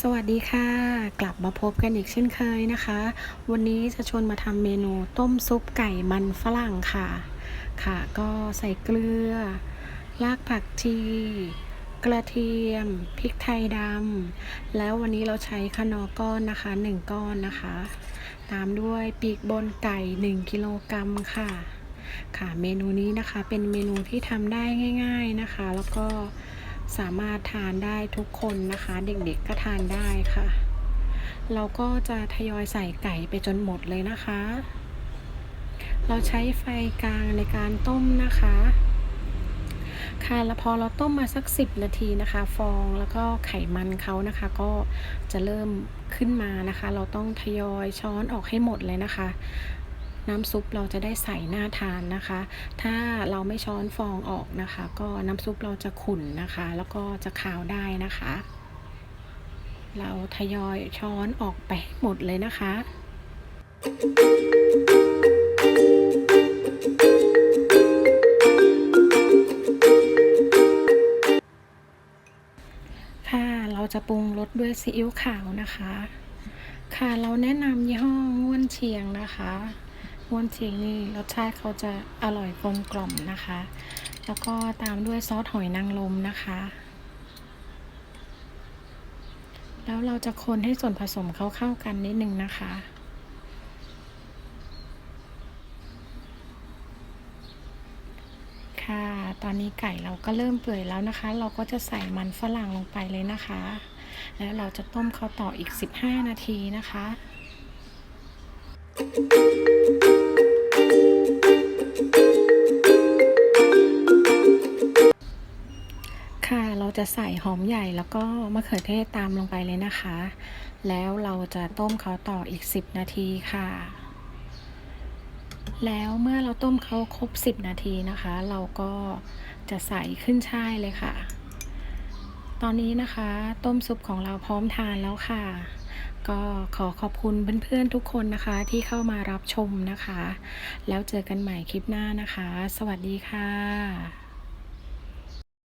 สวัสดีค่ะ กลับมาพบกันอีกเช่นเคยนะคะ วันนี้จะชวนมาทำเมนูต้มซุปไก่มันฝรั่งค่ะ ค่ะ ก็ใส่เกลือ รากผักชี กระเทียม พริกไทยดำ แล้ววันนี้เราใช้ขนอก้อนนะคะ 1 ก้อนนะคะ ตามด้วยปีกบนไก่ 1 กิโลกรัมค่ะ ค่ะ เมนูนี้นะคะเป็นเมนูที่ทำได้ง่าย ๆนะคะ แล้วก็ สามารถทานได้ทุกคนนะคะ เด็กๆก็ทานได้ค่ะ เราก็จะทยอยใส่ไก่ไปจนหมดเลยนะคะ เราใช้ไฟกลางในการต้มนะคะ ค่ะแล้วพอเราต้มมาสัก 10 นาทีนะคะ ฟองแล้วก็ไขมันเขานะคะ ก็จะเริ่มขึ้นมานะคะ เราต้องทยอยช้อนออกให้หมดเลยนะคะ น้ำซุปเราจะได้ใส่หน่าทานนะคะ ถ้าเราไม่ช้อนฟองออกนะคะ ก็น้ำซุปเราจะขุ่นนะคะ แล้วก็จะคาวได้นะคะ เราทยอยช้อนออกไปหมดเลยนะคะค่ะเราจะปรุงรสด้วยซีอิ๊วขาวนะคะ ค่ะเราแนะนำยี่ห้อง่วนเชียงนะคะ ง่วนเชียงนี่รสชาติเขาจะอร่อยกลมกล่อมนะคะ แล้วก็ตามด้วยซอสหอยนางรมนะคะ แล้วเราจะคนให้ส่วนผสมเขาเข้ากันนิดนึงนะคะค่ะ ตอนนี้ไก่เราก็เริ่มเปื่อยแล้วนะคะ เราก็จะใส่มันฝรั่งลงไปเลยนะคะ แล้วเราจะต้มเขาต่ออีก 15 นาทีนะคะค่ะ เราจะใส่หอมใหญ่แล้วก็มะเขือเทศตามลงไปเลยนะคะ แล้วเราจะต้มเขาต่ออีก 10 นาทีค่ะ แล้วเมื่อเราต้มเขาครบ 10 นาทีนะคะ เราก็จะใส่ขึ้นช่ายเลยค่ะ ตอนนี้นะคะ ต้มซุปของเราพร้อมทานแล้วค่ะ ก็ขอขอบคุณเพื่อนๆทุกคนนะคะ ที่เข้ามารับชมนะคะ แล้วเจอกันใหม่คลิปหน้านะคะ สวัสดีค่ะ